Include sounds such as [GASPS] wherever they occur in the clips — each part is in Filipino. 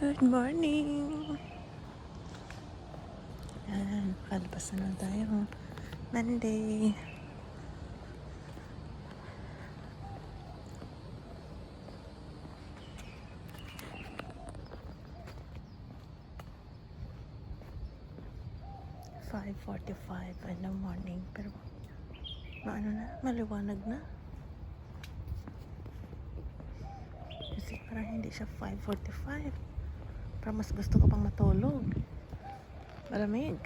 Good morning! Yan, kalabas na lang tayo. Monday. Five forty-five in the morning. Pero, maano na, maliwanag na. Kasi parang hindi siya 5.45. Parang mas gusto ko pang matulog. Malamig.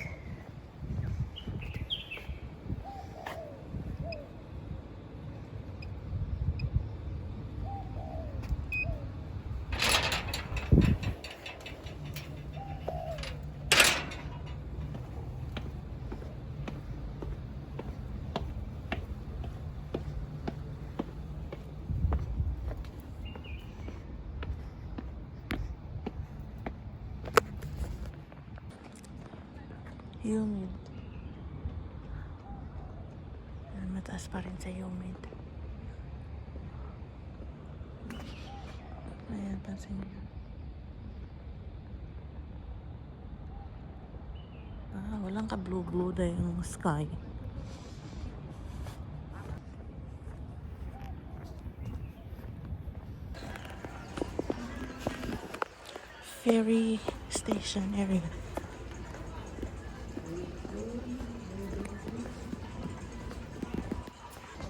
Humid. Ayan, Mataas pa rin sa humid. Ayan, pansin niyo. Ah, walang ka-blue-blue na yung sky. Ferry station area.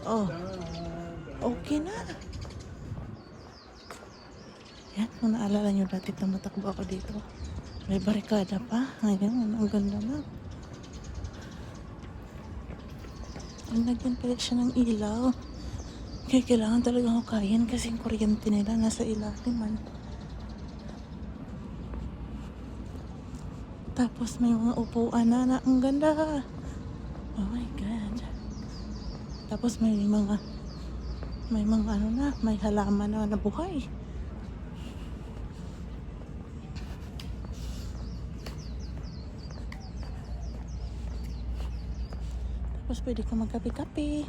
Oh. Okay na. Yan, kung naalala nyo dati tumatakbo ako dito. May barikada pa. Ngayon, ang ganda na. Ang lagyan pala siya ng ilaw. Kaya kailangan talaga hukayin kasi yung kuryente nila nasa ilalim man. Tapos may mga upuan na na ang ganda. Oh my God. Tapos may mga may mga ano na, may halaman na nabuhay. Tapos pwede ka magkape-kape.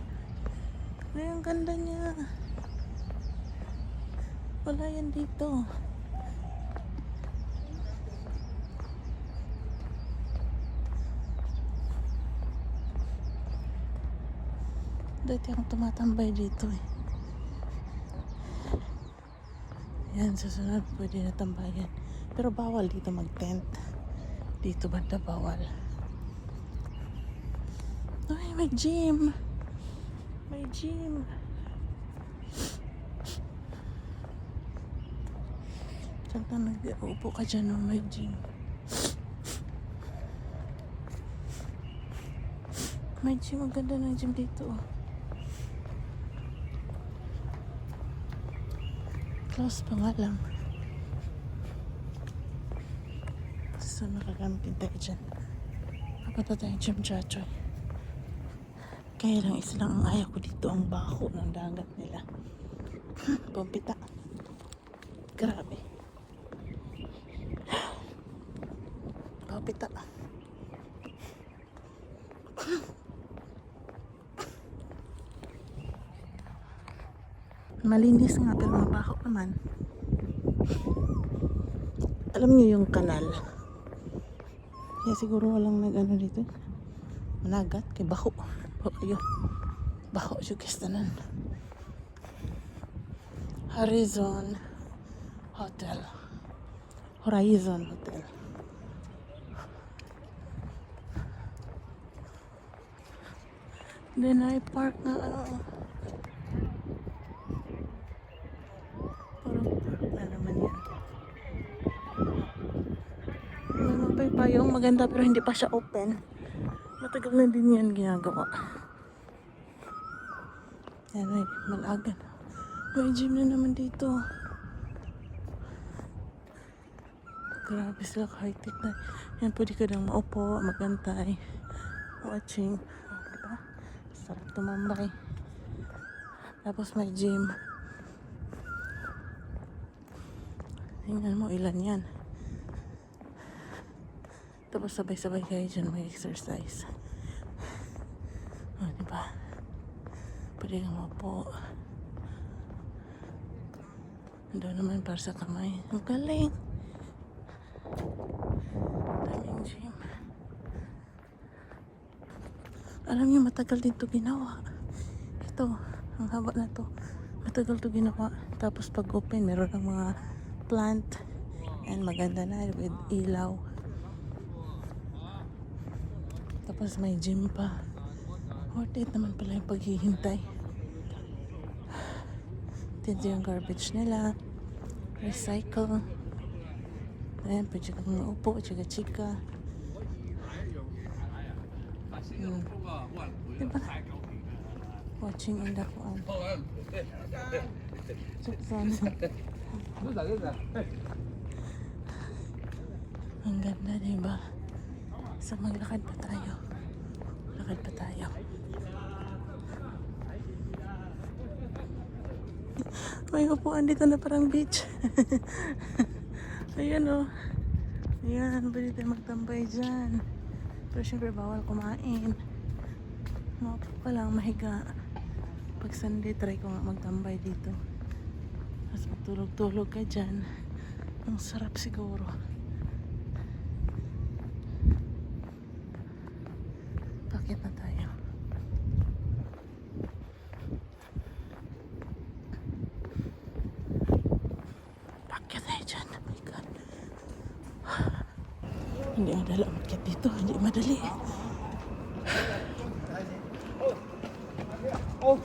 Ay, ang ganda niya. Wala yan dito. Dati akong tumatambay dito eh. Yan, sa sunod pwede na tambayan. Pero bawal dito mag-tent. Dito banda bawal. Ay, may gym. May gym. Saan nag-uupo ka dyan no? May gym. May gym. Ang ganda ng gym dito. oh. Close pa nga lang. So, nakagamitin tayo dyan. Papunta tayong gym, Chachoy. Kaya lang isa lang ang ayaw ko dito ang baho ng dagat nila. [LAUGHS] Pumpita. Grabe. Pumpita. Malinis nga pero mabaho naman. Alam niyo yung kanal. Kaya siguro walang nag-ano dito. Managat kay baho. Baho yun. Baho yung kistanan. Horizon Hotel. Horizon Hotel. Then I park na ano. Parang park na naman yan. May mapaypayong maganda pero hindi pa siya open. Matagal na din yan ginagawa. Yan ay malagan. May gym na naman dito. Grabe sila high-tech na. Yan, pwede ka lang maupo, magantay, watching. Oh, diba? Sarap tumambay. Tapos may gym. Tingnan mo ilan yan. Tapos sabay-sabay kayo dyan mag-exercise. Oh, diba? Pwede kang maupo. Doon naman para sa kamay. Ang galing. Daming gym. Alam niyo, matagal din to ginawa. Ito, ang haba na to. Matagal to ginawa. Tapos pag open, meron ng mga plant. And maganda na with ilaw. Tapos may gym pa. Worth it naman pala yung paghihintay. Dito yung garbage nila. Recycle. Ayan, pwede kang maupo, chika-chika. Hmm. Diba? Watching in the kuan. Sana. Ang ganda, diba? So, maglakad pa tayo. Lakad pa tayo. May upuan dito na parang beach. [LAUGHS] Ayan o. Oh. Ayan, pwede tayo magtambay dyan. Pero syempre bawal kumain. Maupo ka lang, mahiga. Pag Sunday, try ko nga magtambay dito. Tapos magtulog-tulog ka dyan. Ang sarap siguro. Bakit na tayo? Bakit tayo dyan? Oh my God. Hindi madali umakyat dito. Hindi madali. Oh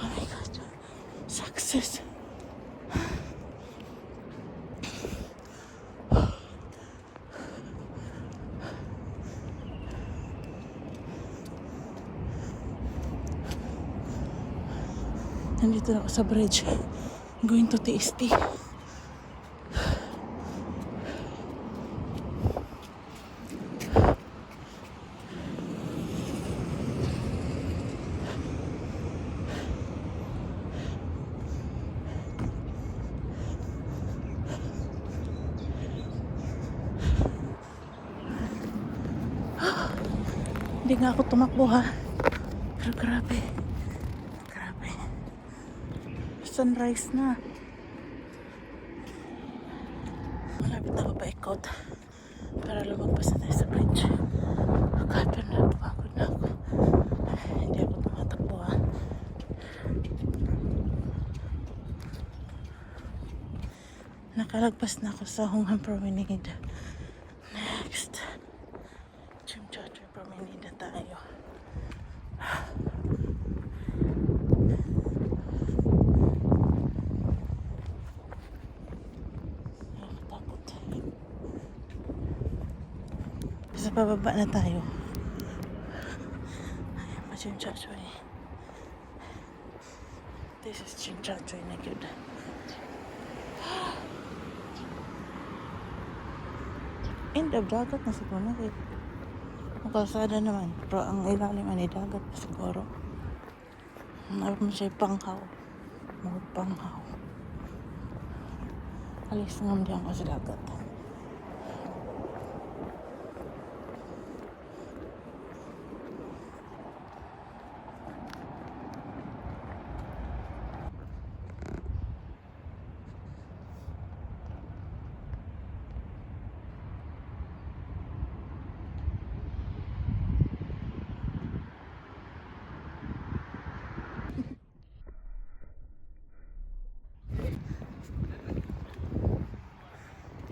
my God. Success. Nandito na ako sa bridge. I'm going to TST. [GASPS] Hindi nga ako tumakbo ha. Pero grabe. Grabe. Sunrise na. Malapit na ako paikot. Para lumagpas na tayo sa bridge. God, pero napapagod na ako. Hindi ako tumatakbo ha. Nakalagpas na ako sa Hongham Promenade. Next. Jim Jojo Promenade na tayo. Nakakatakot. Sa pababa na tayo. Ayan pa Jojo eh. This is Jim Jojo na good. End of dagat na siguro na eh. Ang kalsada naman. Pero ang ilalim ay dagat pa siguro. Meron mo siya panghaw. Mga panghaw. Alis nga diyan ako sa dagat.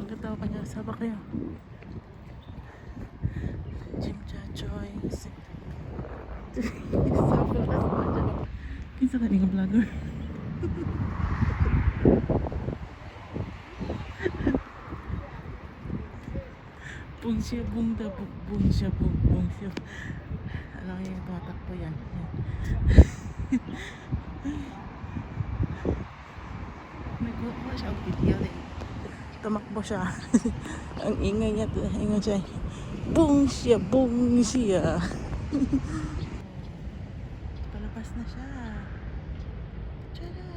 Magkatawa pa niya. Saba kayo. Jim Chachoy. Saba ka sa Kinsa ka nga vlogger? Bung siya, bung da, bung, bung. Alam niyo yung tumatakbo yan. Nagkuha siya ang video din. Tumakbo siya. [LAUGHS] ang ingay niya, ingay siya. Bung siya, bung. Palabas na siya. Tada!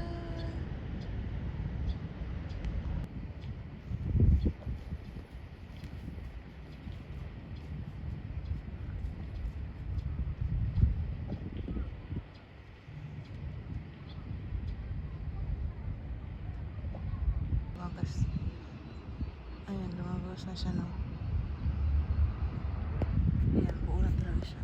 lumabas. Ayan, lumabas na siya, no? Ayan, buulat lang siya.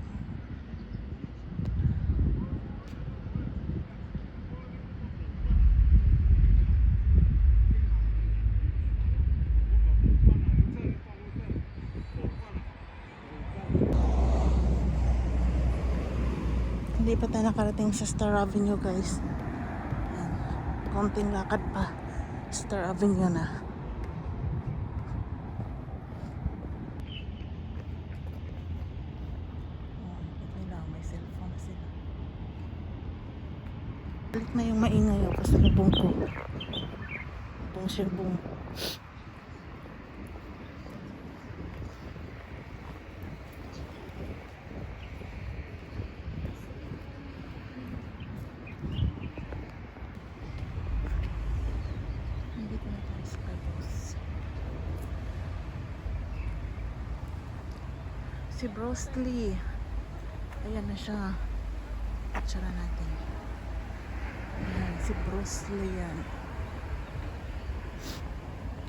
Hindi pa tayo nakarating sa Star Avenue, guys. Ayan. Konting lakad pa. Star Avenue na. Ayan, okay lang, may cellphone na sila. Balik na yung maingay ako sa lubong ko. Lubong sirbong. Si Brostly. Ayan na siya. Picture natin. Si Bruce Lee yan.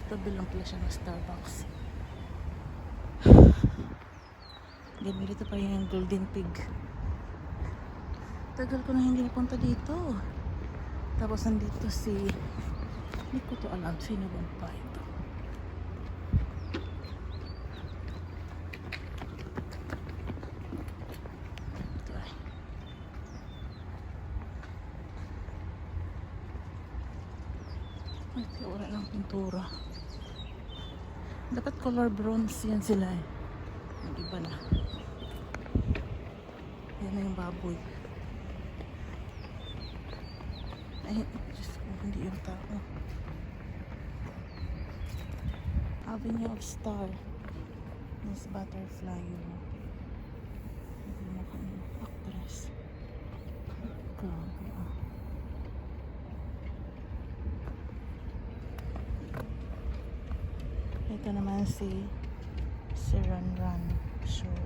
Tabi lang pala siya ng Starbucks. Ganun dito pa yung Golden Pig. Tagal ko na hindi napunta dito. Tapos nandito si... Hindi ko to alam. Sino ba pa ito? Ito ay. Ay, kaya pintura. Dapat color bronze yan sila eh. Yung iba na. Yan na yung baboy. Ay, Diyos ko, hindi yung tao. Avenue of Star. Miss Butterfly yun. Hindi mo kami actress. Grabe ah. Ito naman si si Run Run Show.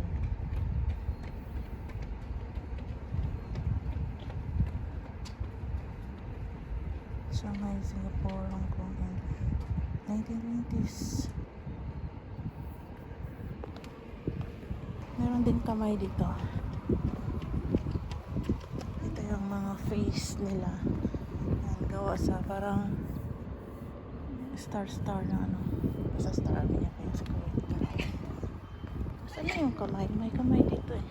Shanghai, Singapore, Hong Kong, and 1920s. Meron din kamay dito. Ito yung mga face nila. Yan, gawa sa parang star-star na ano. Sa star niya kaya sa Kuwait. Saan na yung kamay? May kamay dito eh.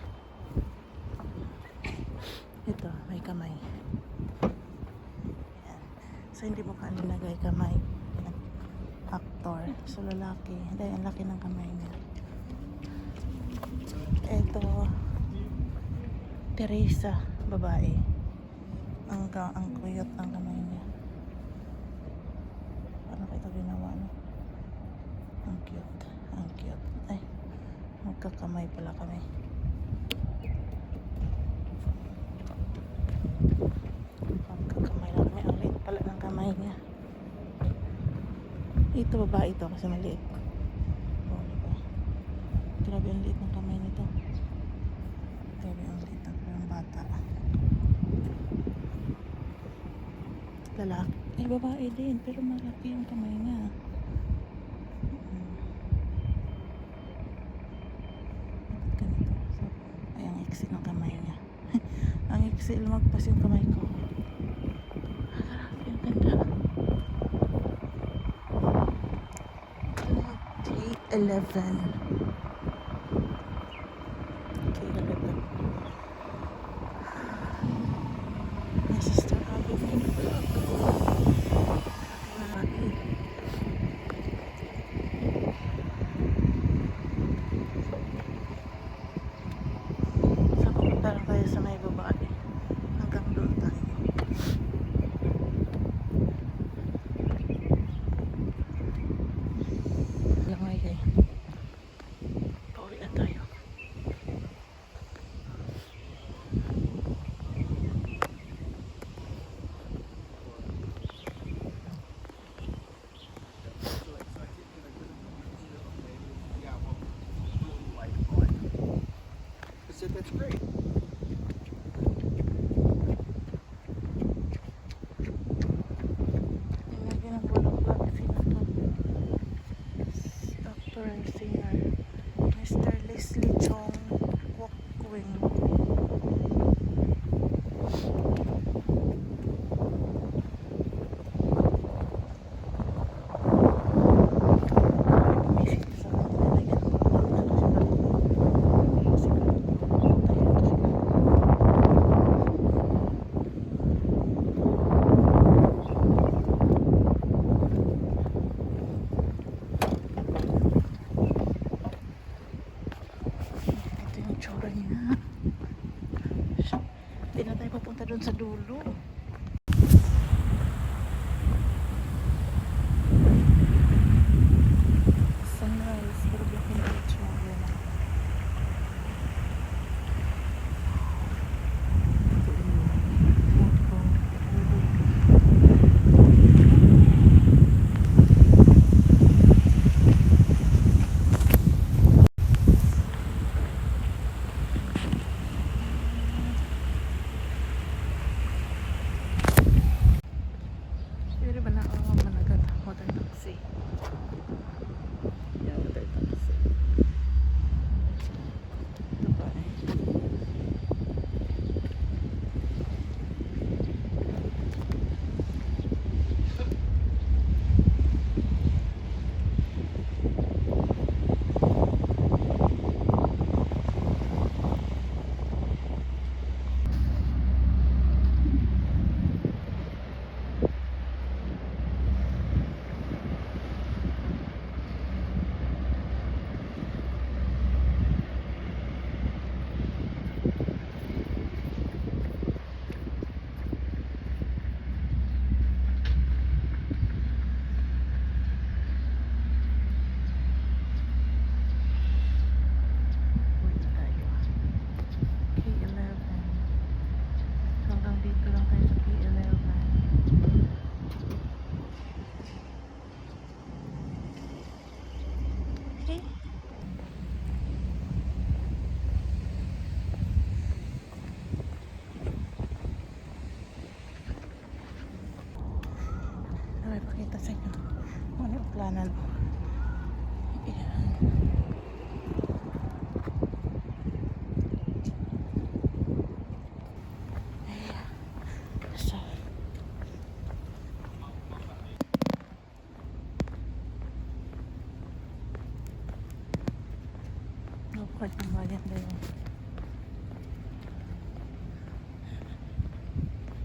Ito, may kamay. Yan. So, hindi mo ka nilagay kamay. Actor. So, lalaki. Dahil ang laki ng kamay niya. Ito, Teresa, babae. Ang, ang kuyot ng kamay niya. Paano ko ito ginawa, no? Ang cute. Ang cute. Ay, magkakamay pala kami. Magkakamay lang kami. Ang pala ng kamay niya. Ito babae ito kasi maliit. Oh, diba? Grabe ang liit ng kamay nito. Grabe ang liit ng parang bata. Lalaki. Eh, babae din. Pero malaki yung kamay niya. Mm. Bakit ganito? So, ay, ang iksi ng kamay niya. ang iksi, lumagpas yung kamay ko. Ah,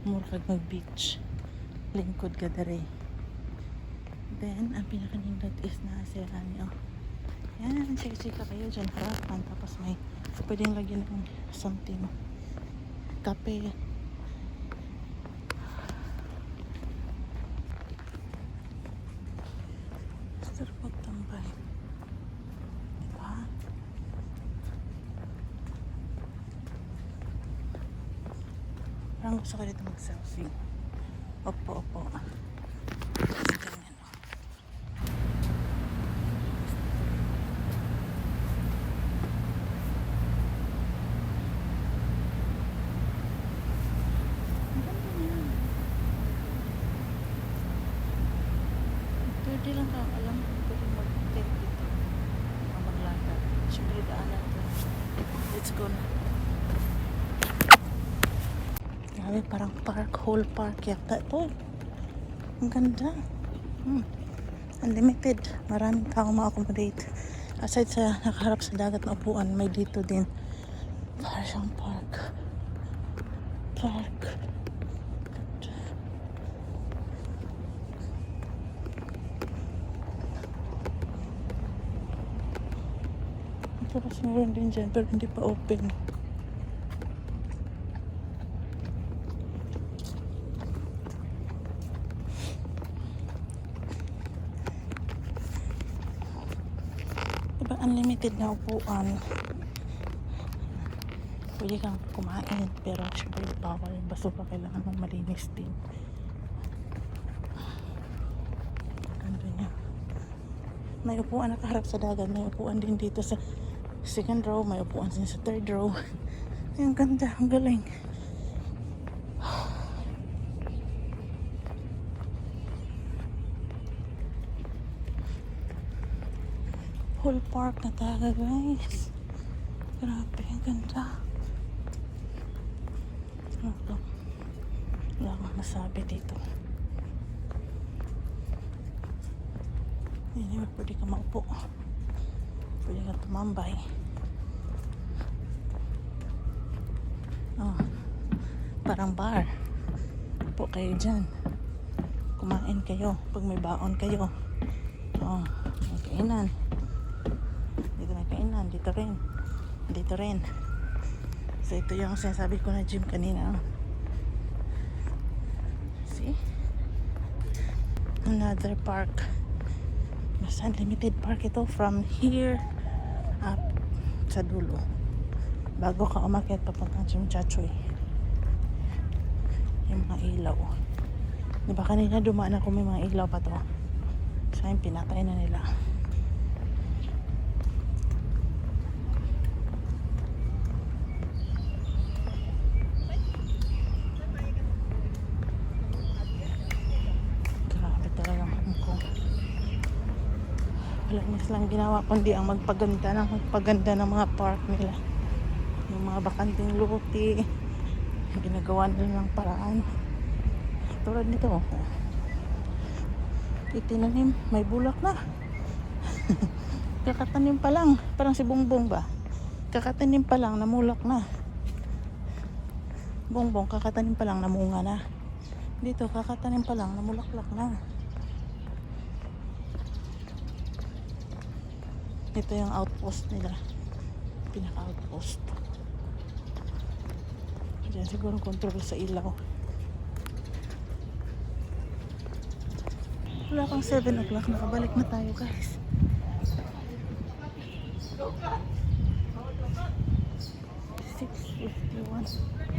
Murkag mag-beach. Lingkod ka dere. Then, ang pinakanindot is na Serrano. Yan, chika-chika kayo dyan. Harapan. Tapos may pwedeng lagyan ng something. Kape. Sarap magtambay. Diba? Parang gusto ko dito mag-selfie. Opo, opo. Pwede lang ka, alam ko, pwede mag-tent dito. Mga maglakad. Siyempre, daanan to. Let's go na. Grabe, parang park, whole park yata ito. Ang ganda. Hmm. Unlimited. Maraming tao ma-accommodate. Aside sa nakaharap sa dagat na upuan, may dito din. Para siyang park. Park. Ganda. Tapos meron din dyan, pero hindi pa open. Unlimited na upuan? Pwede kang kumain, pero syempre bawal basura. Kailangan mong malinis din. Ano niya? May upuan nakaharap sa dagat. May upuan din dito sa second row. May upuan din sa third row. [LAUGHS] Ang ganda. Ang galing. Whole park na talaga guys. Grabe, ang ganda. Wala akong masabi dito. Mo pwede ka maupo. Pwede ka tumambay. Oh, parang bar. Upo kayo dyan. Kumain kayo pag may baon kayo. Oh, may kainan. Dito rin. Dito rin. So ito yung sinasabi ko na gym kanina. See? Another park. Mas unlimited park ito from here up sa dulo. Bago ka umakyat papuntang Jim Chachoy. Yung mga ilaw. Di ba kanina dumaan ako may mga ilaw pa to. So yung pinatay na nila. Grabe talaga Hong Kong. Wala na silang ginawa kundi ang magpaganda ng magpaganda ng mga park nila. Yung mga bakanting luti. Ginagawa nila ng paraan. Tulad nito. Itinanim, may bulak na. [LAUGHS] Kakatanim pa lang. Parang si Bongbong ba? Kakatanim pa lang, namulak na. Bongbong, kakatanim pa lang, namunga na. Dito, kakatanim pa lang, namulaklak na. Ito yung outpost nila. Pinaka-outpost. Diyan siguro control sa ilaw. Wala pang 7 o'clock. Nakabalik na tayo guys. Six fifty-one. Ito,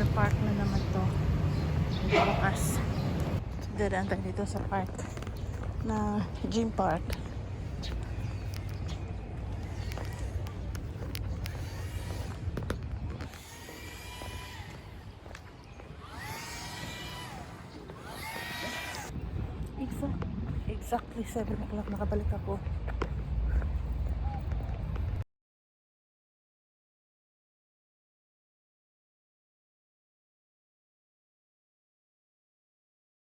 Central Park na naman to. Bukas. Dadaan tayo dito sa park na gym park. Exactly 7 o'clock nakabalik ako.